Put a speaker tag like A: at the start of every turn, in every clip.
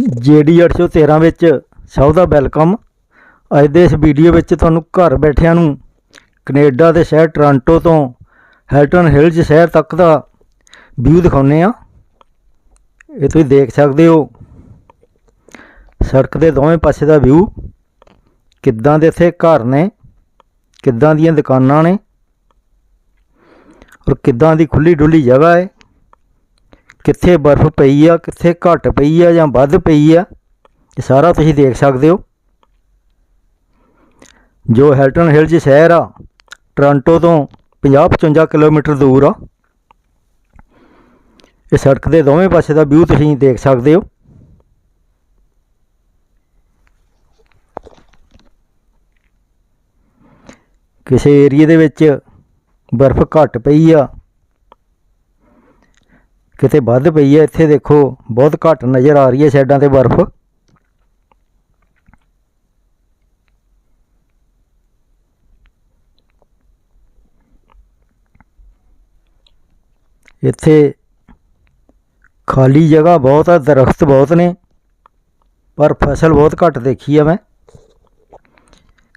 A: GD 813 ਵਿੱਚ ਸਭ ਦਾ welcome. ਅੱਜ ਦੇ ਇਸ ਵੀਡੀਓ ਵਿੱਚ ਤੁਹਾਨੂੰ ਘਰ ਬੈਠਿਆਂ ਨੂੰ ਕੈਨੇਡਾ ਦੇ ਸ਼ਹਿਰ ਟੋਰਾਂਟੋ ਤੋਂ ਹੈਲਟਨ ਹਿਲਜ਼ ਸ਼ਹਿਰ ਤੱਕ ਦਾ ਵਿਊ ਦਿਖਾਉਂਦੇ ਆ ਇਹ ਤੁਸੀਂ ਦੇਖ ਸਕਦੇ ਹੋ। ਸੜਕ ਦੇ ਦੋਵੇਂ ਪਾਸੇ ਦਾ ਵਿਊ। ਕਿੱਦਾਂ ਦੇ ਇੱਥੇ ਘਰ ਨੇ, ਕਿੱਦਾਂ ਦੀਆਂ ਦੁਕਾਨਾਂ ਨੇ, ਔਰ ਕਿੱਦਾਂ ਦੀ ਖੁੱਲੀ ਡੁੱਲੀ ਜਗ੍ਹਾ ਹੈ। ਕਿੱਥੇ ਬਰਫ਼ ਪਈ ਆ, ਕਿੱਥੇ ਘੱਟ ਪਈ ਆ ਜਾਂ ਵੱਧ ਪਈ ਆ, ਇਹ ਸਾਰਾ ਤੁਸੀਂ ਦੇਖ ਸਕਦੇ ਹੋ। ਜੋ ਹੈਲਟਨ ਹਿਲਜ਼ ਸ਼ਹਿਰ ਆ, ਟੋਰਾਂਟੋ ਤੋਂ 50-55 ਕਿਲੋਮੀਟਰ ਦੂਰ ਆ। ਇਹ ਸੜਕ ਦੇ ਦੋਵੇਂ ਪਾਸੇ ਦਾ ਵਿਊ ਤੁਸੀਂ ਦੇਖ ਸਕਦੇ ਹੋ। ਕਿਸੇ ਏਰੀਏ ਦੇ ਵਿੱਚ ਬਰਫ਼ ਘੱਟ ਪਈ ਆ ਕਿਤੇ ਵੱਧ ਪਈ ਹੈ, ਇੱਥੇ ਦੇਖੋ, ਬਹੁਤ ਘੱਟ ਨਜ਼ਰ ਆ ਰਹੀ ਹੈ ਸਾਈਡਾਂ ਤੇ ਬਰਫ਼। ਇੱਥੇ ਖਾਲੀ ਜਗ੍ਹਾ ਬਹੁਤ ਆ, ਦਰਖਤ ਬਹੁਤ ਨੇ, ਪਰ ਫਸਲ ਬਹੁਤ ਘੱਟ ਦੇਖੀ ਆ ਮੈਂ।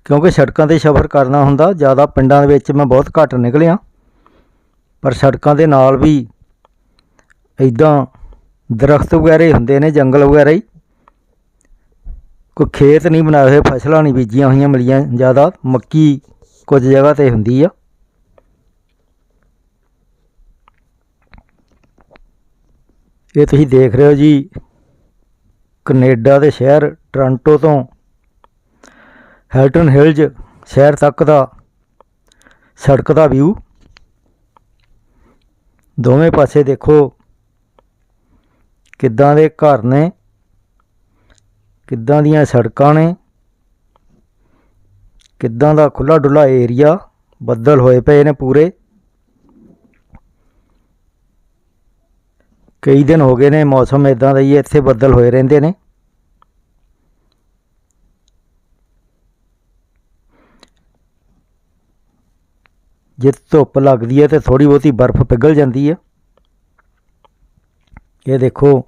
A: ਕਿਉਂਕਿ ਸੜਕਾਂ ਤੇ ਸਫ਼ਰ ਕਰਨਾ ਹੁੰਦਾ, ਜ਼ਿਆਦਾ ਪਿੰਡਾਂ ਦੇ ਵਿੱਚ ਮੈਂ ਬਹੁਤ ਘੱਟ ਨਿਕਲਿਆ। ਪਰ ਸੜਕਾਂ ਦੇ ਨਾਲ ਵੀ ਇਦਾਂ ਦਰਖਤ ਹੀ ਹੁੰਦੇ ਨੇ, ਜੰਗਲ ਵਗੈਰਾ। ਹੀ ਕੋਈ ਖੇਤ ਨਹੀਂ ਬਣਾਏ ਹੋਏ, ਫਸਲਾਂ ਨਹੀਂ ਬੀਜੀਆਂ ਹੋਈਆਂ ਮਿਲੀਆਂ, ਜ਼ਿਆਦਾ ਮੱਕੀ ਕੁਝ ਜਗ੍ਹਾ ਤੇ ਹੁੰਦੀ ਆ। ਇਹ ਤੁਸੀਂ ਦੇਖ ਰਹੇ ਹੋ ਜੀ, ਕੈਨੇਡਾ ਦੇ ਸ਼ਹਿਰ ਟੋਰਾਂਟੋ ਤੋਂ ਹੈਲਟਨ ਹਿਲਜ਼ ਸ਼ਹਿਰ ਤੱਕ ਦਾ ਸੜਕ ਦਾ ਵਿਊ। ਦੋਵੇਂ ਪਾਸੇ ਦੇਖੋ ਕਿੱਦਾਂ ਦੇ ਘਰ ਨੇ? ਕਿੱਦਾਂ ਦੀਆਂ ਸੜਕਾਂ ਨੇ? ਕਿੱਦਾਂ ਦਾ ਖੁੱਲਾ ਡੁੱਲਾ ਏਰੀਆ ਬੱਦਲ ਹੋਏ ਪਏ ਨੇ ਪੂਰੇ? ਕਈ ਦਿਨ ਹੋ ਗਏ ਨੇ ਮੌਸਮ ਇਦਾਂ ਦਾ ਹੀ ਹੈ, ਇੱਥੇ ਬੱਦਲ ਹੋਏ ਰਹਿੰਦੇ ਨੇ। ਜੇ ਧੁੱਪ ਲੱਗਦੀ ਹੈ ਤੇ ਥੋੜੀ ਬਹੁਤੀ ਬਰਫ਼ ਪਿਘਲ ਜਾਂਦੀ ਹੈ। ਇਹ ਦੇਖੋ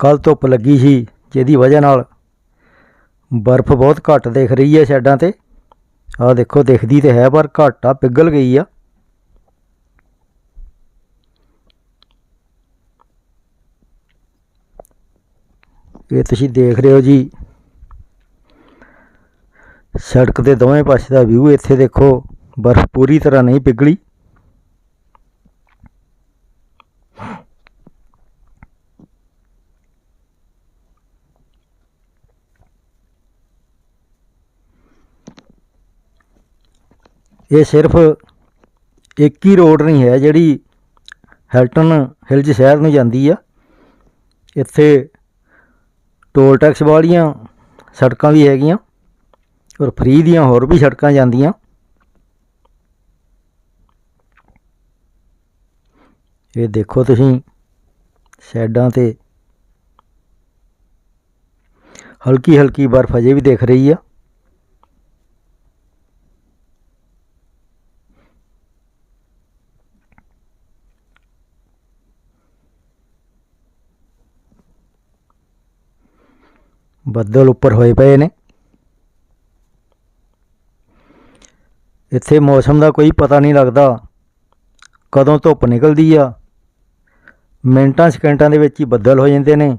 A: ਕੱਲ ਧੁੱਪ ਲੱਗੀ ਸੀ, ਜਿਹਦੀ ਵਜ੍ਹਾ ਨਾਲ ਬਰਫ਼ ਬਹੁਤ ਘੱਟ ਦਿਖ ਰਹੀ ਹੈ ਸ਼ੈਡਾਂ ਤੇ। ਆਹ ਦੇਖੋ, ਦਿਖਦੀ ਤੇ ਹੈ, ਪਰ ਘੱਟ ਆ ਪਿਘਲ ਗਈ ਆ। ਇਹ ਤੁਸੀਂ ਦੇਖ ਰਹੇ ਹੋ ਜੀ, ਸੜਕ ਦੇ ਦੋਵੇਂ ਪਾਸੇ ਦਾ ਵਿਊ ਇੱਥੇ ਦੇਖੋ, ਬਰਫ਼ ਪੂਰੀ ਤਰ੍ਹਾਂ ਨਹੀਂ ਪਿਘਲੀ। ਇਹ ਸਿਰਫ ਇੱਕ ਹੀ ਰੋਡ ਨਹੀਂ ਹੈ, ਜਿਹੜੀ ਹੈਲਟਨ ਹਿਲਜ਼ ਸ਼ਹਿਰ ਨੂੰ ਜਾਂਦੀ ਆ। ਇੱਥੇ ਟੋਲ ਟੈਕਸ ਵਾਲੀਆਂ ਸੜਕਾਂ ਵੀ ਹੈਗੀਆਂ ਔਰ ਫ੍ਰੀ ਦੀਆਂ ਹੋਰ ਵੀ ਸੜਕਾਂ ਜਾਂਦੀਆਂ। ਇਹ ਦੇਖੋ ਤੁਸੀਂ ਸਾਈਡਾਂ ਤੇ ਹਲਕੀ ਹਲਕੀ ਬਰਫ਼ ਅਜੇ ਵੀ ਦਿਖ ਰਹੀ ਆ। ਬੱਦਲ ਉੱਪਰ ਹੋਏ ਪਏ ਨੇ। ਇੱਥੇ ਮੌਸਮ ਦਾ ਕੋਈ ਪਤਾ ਨਹੀਂ ਲੱਗਦਾ। ਕਦੋਂ ਧੁੱਪ ਨਿਕਲਦੀ ਆ। ਮਿੰਟਾਂ ਸਕਿੰਟਾਂ ਦੇ ਵਿੱਚ ਹੀ ਬੱਦਲ ਹੋ ਜਾਂਦੇ ਨੇ।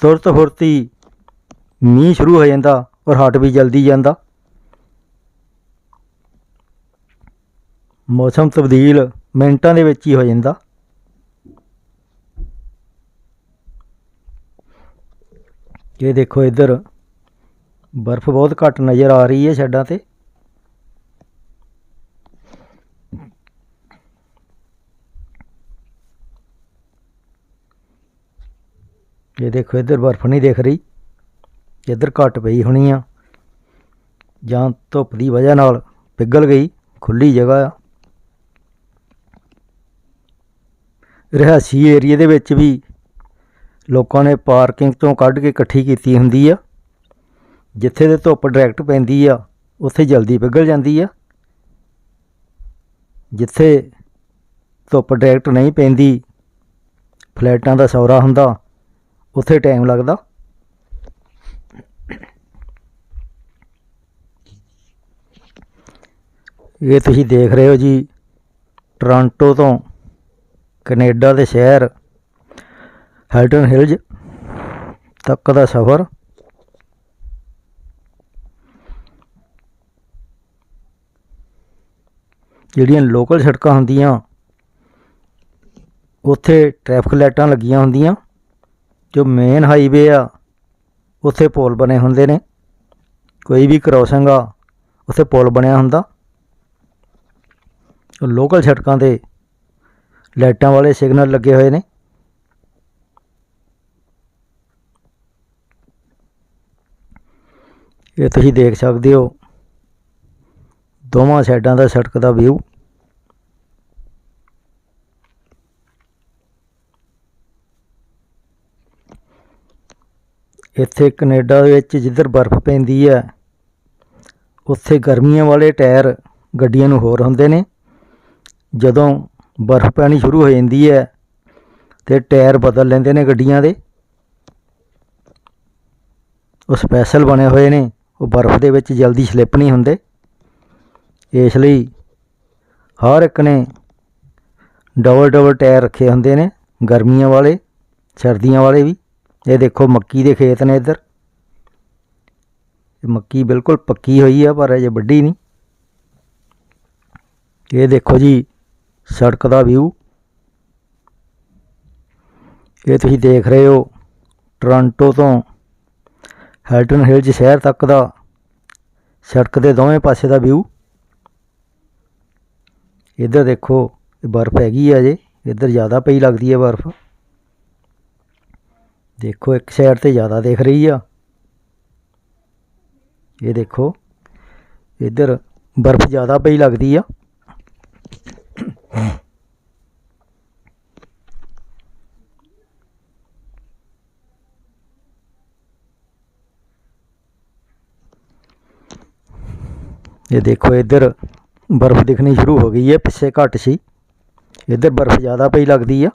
A: ਤੁਰਤ ਫੁਰਤੀ ਮੀਂਹ ਸ਼ੁਰੂ ਹੋ ਜਾਂਦਾ ਔਰ ਹਟ ਵੀ ਜਲਦੀ ਜਾਂਦਾ। ਮੌਸਮ ਤਬਦੀਲ ਮਿੰਟਾਂ ਦੇ ਵਿੱਚ ਹੀ ਹੋ ਜਾਂਦਾ। ਇਹ ਦੇਖੋ ਇੱਧਰ, ਬਰਫ਼ ਬਹੁਤ ਘੱਟ ਨਜ਼ਰ ਆ ਰਹੀ ਹੈ ਛੱਡਾਂ ਤੇ। ਇਹ ਦੇਖੋ ਇੱਧਰ ਬਰਫ਼ ਨਹੀਂ ਦਿਖ ਰਹੀ, ਇੱਧਰ ਘੱਟ ਪਈ ਹੋਣੀ ਆ। ਜਾਂ ਧੁੱਪ ਦੀ ਵਜ੍ਹਾ ਨਾਲ ਪਿਘਲ ਗਈ ਖੁੱਲੀ ਜਗ੍ਹਾ ਆ। ਰਿਹਾਸੀ ਏਰੀਏ ਦੇ ਵਿੱਚ ਵੀ ਲੋਕਾਂ ਨੇ ਪਾਰਕਿੰਗ ਤੋਂ ਕੱਢ ਕੇ ਇਕੱਠੀ ਕੀਤੀ ਹੁੰਦੀ ਆ। ਜਿੱਥੇ ਤੇ ਧੁੱਪ ਡਾਇਰੈਕਟ ਪੈਂਦੀ ਆ, ਉੱਥੇ ਜਲਦੀ ਪਿਘਲ ਜਾਂਦੀ ਆ। ਜਿੱਥੇ ਧੁੱਪ ਡਾਇਰੈਕਟ ਨਹੀਂ ਪੈਂਦੀ, ਫਲੈਟਾਂ ਦਾ ਸੌਰਾ ਹੁੰਦਾ, ਉੱਥੇ ਟਾਈਮ ਲੱਗਦਾ। ਇਹ ਤੁਸੀਂ ਦੇਖ ਰਹੇ ਹੋ ਜੀ, ਟੋਰਾਂਟੋ ਤੋਂ ਕੈਨੇਡਾ ਦੇ ਸ਼ਹਿਰ ਹੈਲਟਨ ਹਿਲਜ਼ ਤੱਕ ਦਾ ਸਫ਼ਰ। ਜਿਹੜੀਆਂ ਲੋਕਲ ਸੜਕਾਂ ਹੁੰਦੀਆਂ, ਉੱਥੇ ਟ੍ਰੈਫਿਕ ਲਾਈਟਾਂ ਲੱਗੀਆਂ ਹੁੰਦੀਆਂ, ਜੋ ਮੇਨ ਹਾਈਵੇ ਆ, ਉੱਥੇ ਪੁਲ ਬਣੇ ਹੁੰਦੇ ਨੇ। ਕੋਈ ਵੀ ਕ੍ਰੋਸਿੰਗ ਆ, ਉੱਥੇ ਪੁਲ ਬਣਿਆ ਹੁੰਦਾ। ਲੋਕਲ ਸੜਕਾਂ ਤੇ ਲਾਈਟਾਂ ਵਾਲੇ ਸਿਗਨਲ ਲੱਗੇ ਹੋਏ ਨੇ। ਇਹ ਤੁਸੀਂ ਦੇਖ ਸਕਦੇ ਹੋ। ਦੋਵਾਂ ਸਾਈਡਾਂ ਦਾ ਸੜਕ ਦਾ ਵਿਊ ਇੱਥੇ ਕੈਨੇਡਾ ਵਿੱਚ ਜਿੱਧਰ ਬਰਫ਼ ਪੈਂਦੀ ਹੈ, ਉੱਥੇ ਗਰਮੀਆਂ ਵਾਲੇ ਟਾਇਰ ਗੱਡੀਆਂ ਨੂੰ ਹੋਰ ਹੁੰਦੇ ਨੇ। ਜਦੋਂ ਬਰਫ਼ ਪੈਣੀ ਸ਼ੁਰੂ ਹੋ ਜਾਂਦੀ ਹੈ ਤੇ ਟਾਇਰ ਬਦਲ ਲੈਂਦੇ ਨੇ ਗੱਡੀਆਂ ਦੇ। ਉਹ ਸਪੈਸ਼ਲ ਬਣੇ ਹੋਏ ਨੇ। ਉਹ ਬਰਫ਼ ਦੇ ਵਿੱਚ ਜਲਦੀ ਸਲਿੱਪ ਨਹੀਂ ਹੁੰਦੇ। ਇਸ ਲਈ ਹਰ ਇੱਕ ਨੇ ਡਬਲ ਡਬਲ ਟਾਇਰ ਰੱਖੇ ਹੁੰਦੇ ਨੇ, ਗਰਮੀਆਂ ਵਾਲੇ, ਸਰਦੀਆਂ ਵਾਲੇ ਵੀ। ਇਹ ਦੇਖੋ ਮੱਕੀ ਦੇ ਖੇਤ ਨੇ ਇੱਧਰ। ਇਹ ਮੱਕੀ ਬਿਲਕੁਲ ਪੱਕੀ ਹੋਈ ਆ, ਪਰ ਅਜੇ ਵੱਡੀ ਨਹੀਂ। ਇਹ ਦੇਖੋ ਜੀ, ਸੜਕ ਦਾ ਵਿਊ। ਇਹ ਤੁਸੀਂ ਦੇਖ ਰਹੇ ਹੋ, ਟੋਰਾਂਟੋ ਤੋਂ ਹੈਲਟਨ ਹਿਲਜ਼ ਸ਼ਹਿਰ ਤੱਕ ਦਾ ਸੜਕ ਦੇ ਦੋਵੇਂ ਪਾਸੇ ਦਾ ਵਿਊ ਇੱਧਰ ਦੇਖੋ ਬਰਫ਼ ਹੈਗੀ ਆ ਜੇ। ਇੱਧਰ ਜ਼ਿਆਦਾ ਪਈ ਲੱਗਦੀ ਹੈ ਬਰਫ਼। ਦੇਖੋ, ਇੱਕ ਸਾਈਡ ਤੇ ਜ਼ਿਆਦਾ ਦਿਖ ਰਹੀ ਆ। ਇਹ ਦੇਖੋ, ਇੱਧਰ ਬਰਫ਼ ਜ਼ਿਆਦਾ ਪਈ ਲੱਗਦੀ ਆ। ਇਹ ਦੇਖੋ, ਇੱਧਰ ਬਰਫ਼ ਦਿਖਣੀ ਸ਼ੁਰੂ ਹੋ ਗਈ ਹੈ, ਪਿੱਛੇ ਘੱਟ ਸੀ। ਇੱਧਰ ਬਰਫ਼ ਜ਼ਿਆਦਾ ਪਈ ਲੱਗਦੀ ਆ।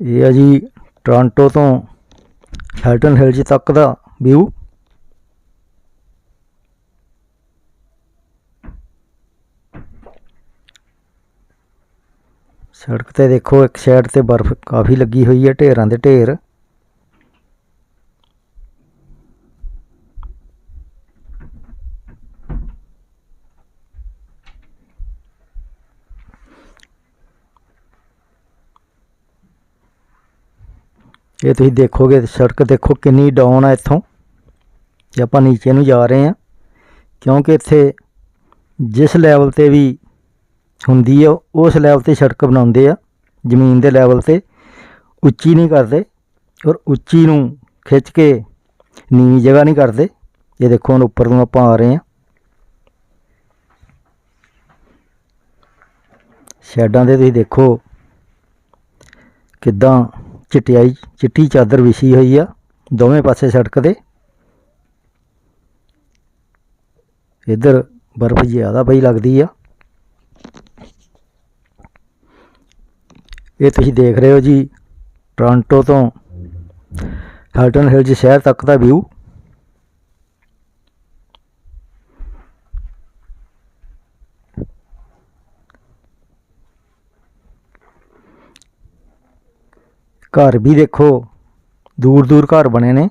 A: ਇਹ ਆ ਜੀ ਟੋਰਾਂਟੋ ਤੋਂ ਹੈਲਟਨ ਹਿਲਜ਼ ਤੱਕ ਦਾ ਵਿਊ। ਸੜਕ ਤੇ ਦੇਖੋ, ਇੱਕ ਸਾਈਡ ਤੇ ਬਰਫ਼ ਕਾਫੀ ਲੱਗੀ ਹੋਈ ਹੈ, ਢੇਰਾਂ ਦੇ ਢੇਰ। ਇਹ ਤੁਸੀਂ ਦੇਖੋਗੇ ਸੜਕ ਦੇਖੋ ਕਿੰਨੀ ਡਾਊਨ ਆ ਇੱਥੋਂ। ਜੇ ਆਪਾਂ ਨੀਚੇ ਨੂੰ ਜਾ ਰਹੇ ਹਾਂ, ਕਿਉਂਕਿ ਇੱਥੇ ਜਿਸ ਲੈਵਲ ਤੇ ਵੀ ਹੁੰਦੀ ਆ, ਉਸ ਲੈਵਲ ਤੇ ਸੜਕ ਬਣਾਉਂਦੇ ਆ, ਜ਼ਮੀਨ ਦੇ ਲੈਵਲ ਤੇ। ਉੱਚੀ ਨਹੀਂ ਕਰਦੇ ਔਰ ਉੱਚੀ ਨੂੰ ਖਿੱਚ ਕੇ ਨੀਵੀਂ ਜਗ੍ਹਾ ਨਹੀਂ ਕਰਦੇ। ਇਹ ਦੇਖੋ ਹੁਣ ਉੱਪਰ ਨੂੰ ਆਪਾਂ ਆ ਰਹੇ ਹਾਂ। ਸ਼ੈਡਾਂ ਦੇ ਤੁਸੀਂ ਦੇਖੋ ਕਿੱਦਾਂ ਚਿਟਿਆਈ ਚਿੱਟੀ ਚਾਦਰ ਵਿਛੀ ਹੋਈ ਆ, ਦੋਵੇਂ ਪਾਸੇ ਸੜਕ ਦੇ। ਇੱਧਰ ਬਰਫ਼ ਜ਼ਿਆਦਾ ਪਈ ਲੱਗਦੀ ਆ। ਇਹ ਤੁਸੀਂ ਦੇਖ ਰਹੇ ਹੋ ਜੀ, ਟੋਰਾਂਟੋ ਤੋਂ ਹੈਲਟਨ ਹਿਲਜ਼ ਸ਼ਹਿਰ ਤੱਕ ਦਾ ਵਿਊ ਘਰ ਵੀ ਦੇਖੋ, ਦੂਰ ਦੂਰ ਘਰ ਬਣੇ ਨੇ।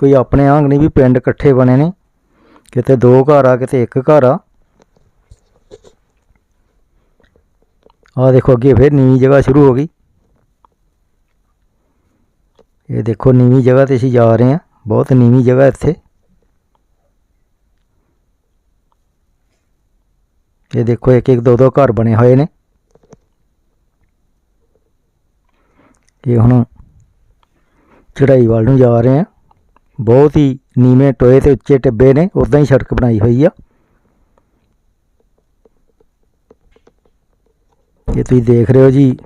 A: ਕੋਈ ਆਪਣੇ ਆਂਗ ਨਹੀਂ ਵੀ ਪਿੰਡ ਇਕੱਠੇ ਬਣੇ ਨੇ। ਕਿਤੇ ਦੋ ਘਰ ਆ, ਕਿਤੇ ਇੱਕ ਘਰ ਆ। ਆ ਦੇਖੋ ਅੱਗੇ ਫਿਰ ਨਵੀਂ ਜਗ੍ਹਾ ਸ਼ੁਰੂ ਹੋ ਗਈ। ਇਹ ਦੇਖੋ ਨੀਵੀਂ ਜਗ੍ਹਾ ਤੇ ਅਸੀਂ ਜਾ ਰਹੇ ਹਾਂ। ਬਹੁਤ ਨੀਵੀਂ ਜਗ੍ਹਾ ਇੱਥੇ। ਇਹ ਦੇਖੋ ਇੱਕ ਇੱਕ ਦੋ ਦੋ ਘਰ ਬਣੇ ਹੋਏ ਨੇ। ਕਿ ਹੁਣ ਚੜਾਈ ਵੱਲ ਨੂੰ ਜਾ ਰਹੇ ਆ ਬਹੁਤ ਹੀ ਨੀਵੇਂ ਟੋਏ ਤੇ ਉੱਚੇ ਟਿੱਬੇ ਨੇ ਉਦਾਂ ਹੀ ਸੜਕ ਬਣਾਈ ਹੋਈ ਆ। ਇਹ ਤੁਸੀਂ ਦੇਖ ਰਹੇ ਹੋ ਜੀ,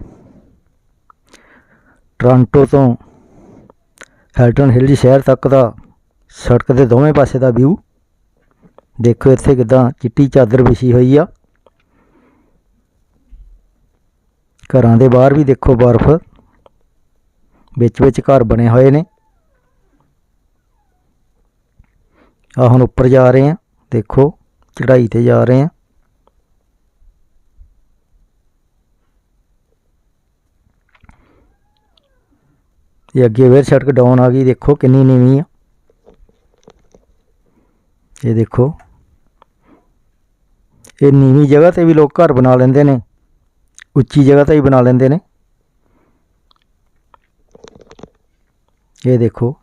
A: ਟੋਰਾਂਟੋ ਤੋਂ ਹੈਲਟਨ ਹਿਲਜ਼ ਸ਼ਹਿਰ ਤੱਕ ਦਾ ਸੜਕ ਦੇ ਦੋਵੇਂ ਪਾਸੇ ਦਾ ਵਿਊ। ਦੇਖੋ ਇੱਥੇ ਕਿਦਾਂ ਚਿੱਟੀ ਚਾਦਰ ਵਿਛੀ ਹੋਈ ਆ। ਘਰਾਂ ਦੇ ਬਾਹਰ ਵੀ ਦੇਖੋ ਬਰਫ਼। ਵਿੱਚ ਵਿੱਚ ਘਰ ਬਣੇ ਹੋਏ ਨੇ। ਆ ਹੁਣ ਉੱਪਰ ਜਾ ਰਹੇ ਆ। ਦੇਖੋ, ਚੜ੍ਹਾਈ ਤੇ ਜਾ ਰਹੇ ਆ। ਇਹ ਅੱਗੇ ਫੇਰ ਸੜਕ ਡਾਊਨ ਆ ਗਈ। ਦੇਖੋ ਕਿੰਨੀ ਨੀਵੀਂ ਆ। ਇਹ ਦੇਖੋ, ਇਹ ਨੀਵੀਂ ਜਗ੍ਹਾ ਤੇ ਵੀ ਲੋਕ ਘਰ ਬਣਾ ਲੈਂਦੇ ਨੇ। ਉੱਚੀ ਜਗ੍ਹਾ ਤੇ ਵੀ ਬਣਾ ਲੈਂਦੇ ਨੇ। ਇਹ ਦੇਖੋ,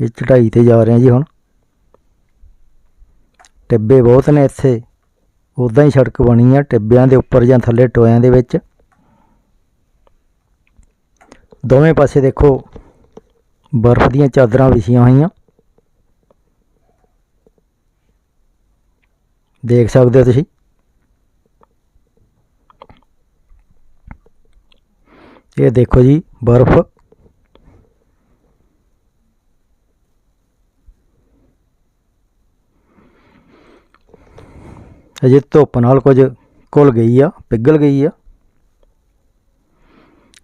A: ਇਹ ਚੜਾਈ ਤੇ ਜਾ ਰਹੇ ਆ ਜੀ ਹੁਣ। ਟਿੱਬੇ ਬਹੁਤ ਨੇ ਇੱਥੇ। ਉਦਾਂ ਹੀ ਸੜਕ ਬਣੀ ਆ, ਟਿੱਬਿਆਂ ਦੇ ਉੱਪਰ ਜਾਂ ਥੱਲੇ ਟੋਇਆਂ ਦੇ ਵਿੱਚ। ਦੋਵੇਂ ਪਾਸੇ ਦੇਖੋ, ਬਰਫ਼ ਦੀਆਂ ਚਾਦਰਾਂ ਵਿਛੀਆਂ ਹੋਈਆਂ। ਦੇਖ ਸਕਦੇ ਹੋ ਤੁਸੀਂ? ਇਹ ਦੇਖੋ ਜੀ, ਬਰਫ਼। ਅਜੇ ਧੁੱਪ ਨਾਲ ਕੁਝ ਘੁਲ ਗਈ ਆ, ਪਿਘਲ ਗਈ ਆ।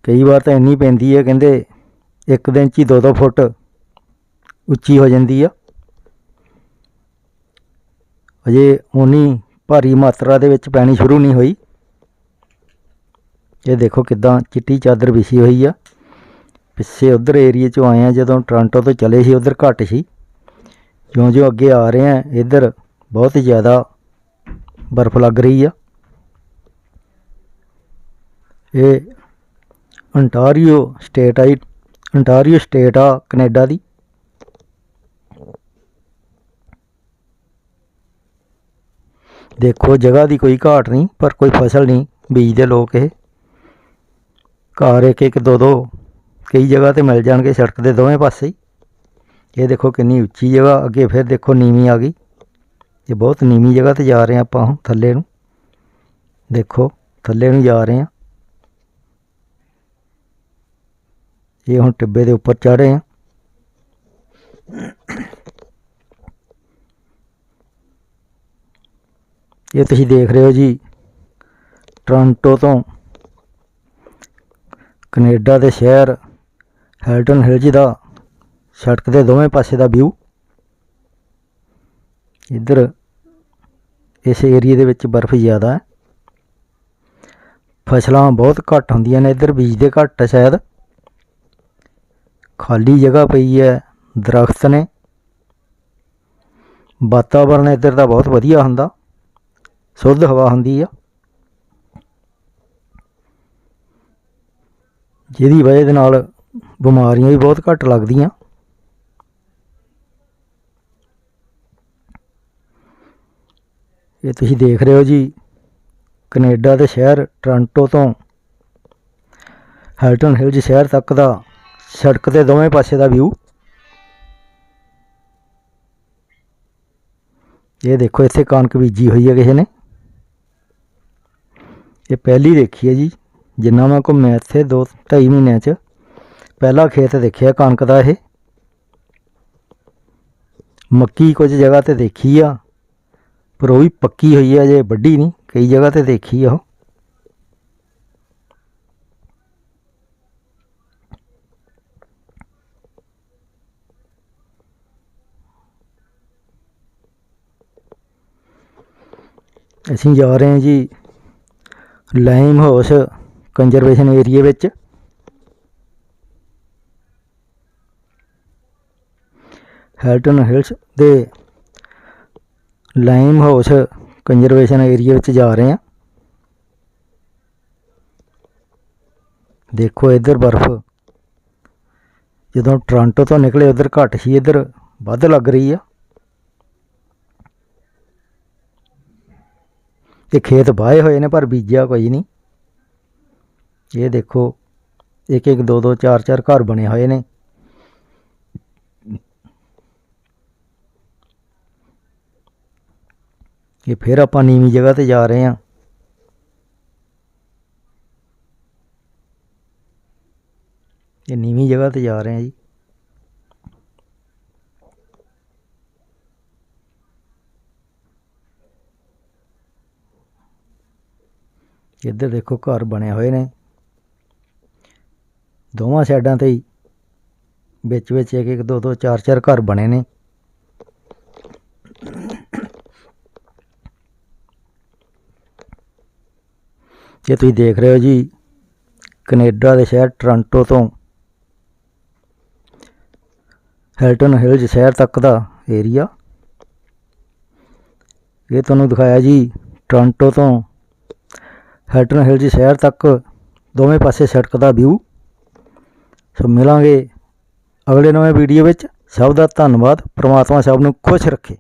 A: ਕਈ ਵਾਰ ਤਾਂ ਇੰਨੀ ਪੈਂਦੀ ਹੈ ਕਹਿੰਦੇ ਇੱਕ ਦਿਨ 'ਚ ਹੀ 2-2 ਫੁੱਟ ਉੱਚੀ ਹੋ ਜਾਂਦੀ ਆ। ਅਜੇ ਉਨੀ ਭਾਰੀ ਮਾਤਰਾ ਦੇ ਵਿੱਚ ਪੈਣੀ ਸ਼ੁਰੂ ਨਹੀਂ ਹੋਈ। ਇਹ ਦੇਖੋ ਕਿਦਾਂ ਚਿੱਟੀ ਚਾਦਰ ਵਿਛੀ ਹੋਈ ਆ। ਪਿੱਛੇ ਉਧਰ ਏਰੀਏ 'ਚੋਂ ਆਏ ਆ, ਜਦੋਂ ਟੋਰਾਂਟੋ ਤੋਂ ਚਲੇ ਸੀ, ਉਧਰ ਘੱਟ ਸੀ। ਜਿਉਂ ਜਿਉਂ ਅੱਗੇ ਆ ਰਹੇ ਆ, ਇੱਧਰ ਬਹੁਤ ਜ਼ਿਆਦਾ ਬਰਫ਼ ਲੱਗ ਰਹੀ ਆ। ਇਹ ਅੰਟਾਰੀਓ ਸਟੇਟ ਆਈ ਅੰਟਾਰੀਓ ਸਟੇਟ ਆ ਕੈਨੇਡਾ ਦੀ। ਦੇਖੋ, ਜਗ੍ਹਾ ਦੀ ਕੋਈ ਘਾਟ ਨਹੀਂ, ਪਰ ਕੋਈ ਫਸਲ ਨਹੀਂ ਬੀਜਦੇ ਲੋਕ ਇਹ। ਘਰ ਇੱਕ ਇੱਕ ਦੋ ਦੋ, ਕਈ ਜਗ੍ਹਾ ਤੇ ਮਿਲ ਜਾਣਗੇ ਸੜਕ ਦੇ ਦੋਵੇਂ ਪਾਸੇ ਇਹ ਦੇਖੋ ਕਿੰਨੀ ਉੱਚੀ ਜਗ੍ਹਾ, ਅੱਗੇ ਫਿਰ ਦੇਖੋ ਨੀਵੀਂ ਆ ਗਈ। ਇਹ ਬਹੁਤ ਨੀਵੀਂ ਜਗ੍ਹਾ ਤੇ ਜਾ ਰਹੇ ਹਾਂ ਆਪਾਂ ਹੁਣ ਥੱਲੇ ਨੂੰ ਦੇਖੋ ਥੱਲੇ ਨੂੰ ਜਾ ਰਹੇ ਹਾਂ ਇਹ ਹੁਣ ਟਿੱਬੇ ਦੇ ਉੱਪਰ ਚੜ੍ਹ ਰਹੇ ਹਾਂ ਇਹ ਤੁਸੀਂ ਦੇਖ ਰਹੇ ਹੋ ਜੀ ਟੋਰਾਂਟੋ ਤੋਂ ਕੈਨੇਡਾ ਦੇ ਸ਼ਹਿਰ ਹੈਲਟਨ ਹਿਲਜ ਦਾ ਸੜਕ ਦੇ ਦੋਵੇਂ ਪਾਸੇ ਦਾ ਵਿਊ ਇੱਧਰ ਇਸ ਏਰੀਏ ਦੇ ਵਿੱਚ ਬਰਫ਼ ਜ਼ਿਆਦਾ ਹੈ। ਫਸਲਾਂ ਬਹੁਤ ਘੱਟ ਹੁੰਦੀਆਂ ਨੇ ਇੱਧਰ ਬੀਜਦੇ ਘੱਟ ਹੈ ਸ਼ਾਇਦ। ਖਾਲੀ ਜਗ੍ਹਾ ਪਈ ਹੈ, ਦਰਖਤ ਨੇ। ਵਾਤਾਵਰਣ ਇੱਧਰ ਦਾ ਬਹੁਤ ਵਧੀਆ ਹੁੰਦਾ। ਸ਼ੁੱਧ ਹਵਾ ਹੁੰਦੀ ਆ। ਜਿਹਦੀ ਵਜ੍ਹਾ ਦੇ ਨਾਲ ਬਿਮਾਰੀਆਂ ਵੀ ਬਹੁਤ ਘੱਟ ਲੱਗਦੀਆਂ। ਇਹ ਤੁਸੀਂ ਦੇਖ ਰਹੇ ਹੋ ਜੀ, ਕੈਨੇਡਾ ਦੇ ਸ਼ਹਿਰ ਟੋਰਾਂਟੋ ਤੋਂ। ਹੈਲਟਨ ਹਿਲਜ ਸ਼ਹਿਰ ਤੱਕ ਦਾ, ਸੜਕ ਦੇ ਦੋਵੇਂ ਪਾਸੇ ਦਾ ਵਿਊ ਇਹ ਦੇਖੋ, ਇੱਥੇ ਕਣਕ ਬੀਜੀ ਹੋਈ ਹੈ ਕਿਸੇ ਨੇ। ਇਹ ਪਹਿਲੀ ਦੇਖੀ ਹੈ ਜੀ, ਜਿੰਨਾ ਮੈਂ ਘੁੰਮਿਆ ਇੱਥੇ 2 2.5 ਮਹੀਨਿਆਂ 'ਚ, ਪਹਿਲਾ ਖੇਤ ਦੇਖਿਆ ਕਣਕ ਦਾ ਇਹ। ਮੱਕੀ ਕੁਝ ਜਗ੍ਹਾ ਤੇ ਦੇਖੀ ਆ। ਪਰ ਉਹ ਵੀ ਪੱਕੀ ਹੋਈ ਹੈ ਜੇ ਵੱਡੀ ਨਹੀਂ, ਕਈ ਜਗ੍ਹਾ ਤੇ ਦੇਖੀ ਆ ਉਹ। ਅਸੀਂ ਜਾ ਰਹੇ ਹਾਂ ਜੀ ਲਾਈਮ ਹਾਊਸ ਕੰਜ਼ਰਵੇਸ਼ਨ ਏਰੀਆ ਵਿੱਚ। ਹੈਲਟਨ ਹਿਲਸ ਦੇ ਲਾਈਮ ਹਾਊਸ ਕੰਜ਼ਰਵੇਸ਼ਨ ਏਰੀਆ ਵਿੱਚ ਜਾ ਰਹੇ ਹਾਂ। ਦੇਖੋ ਇੱਧਰ ਬਰਫ਼। ਜਦੋਂ ਟੋਰਾਂਟੋ ਤੋਂ ਨਿਕਲੇ, ਉਧਰ ਘੱਟ ਸੀ, ਇੱਧਰ ਵੱਧ ਲੱਗ ਰਹੀ ਆ। ਇਹ ਖੇਤ ਵਾਹੇ ਹੋਏ ਨੇ, ਪਰ ਬੀਜਿਆ ਕੋਈ ਨਹੀਂ। ਇਹ ਦੇਖੋ ਇੱਕ ਇੱਕ ਦੋ ਦੋ ਚਾਰ ਚਾਰ ਘਰ ਬਣੇ ਹੋਏ ਨੇ। ਇਹ ਫਿਰ ਆਪਾਂ ਨੀਵੀਂ ਜਗ੍ਹਾ ਤੇ ਜਾ ਰਹੇ ਹਾਂ। ਇਹ ਨੀਵੀਂ ਜਗ੍ਹਾ ਤੇ ਜਾ ਰਹੇ ਹਾਂ ਜੀ। ਇੱਧਰ ਦੇਖੋ ਘਰ ਬਣੇ ਹੋਏ ਨੇ। ਦੋਵਾਂ ਸਾਈਡਾਂ ਤੇ ਵਿੱਚ ਵਿੱਚ ਇੱਕ ਇੱਕ ਦੋ ਦੋ ਚਾਰ ਚਾਰ ਘਰ ਬਣੇ ਨੇ। ਇਹ ਤੁਸੀਂ ਦੇਖ ਰਹੇ ਹੋ ਜੀ, ਕੈਨੇਡਾ ਦੇ ਸ਼ਹਿਰ ਟੋਰਾਂਟੋ ਤੋਂ ਹੈਲਟਨ ਹਿਲਜ਼ ਸ਼ਹਿਰ ਤੱਕ ਦਾ ਏਰੀਆ। ਇਹ ਤੁਹਾਨੂੰ ਦਿਖਾਇਆ ਜੀ, ਟੋਰਾਂਟੋ ਤੋਂ ਹੈਲਟਨ ਹਿਲਜ਼ ਸ਼ਹਿਰ ਤੱਕ ਦੋਵੇਂ ਪਾਸੇ ਸੜਕ ਦਾ ਵਿਊ ਸੋ ਮਿਲਾਂਗੇ ਅਗਲੇ ਨਵੇਂ ਵੀਡੀਓ ਵਿੱਚ। ਸਭ ਦਾ ਧੰਨਵਾਦ। ਪ੍ਰਮਾਤਮਾ ਸਭ ਨੂੰ ਖੁਸ਼ ਰੱਖੇ।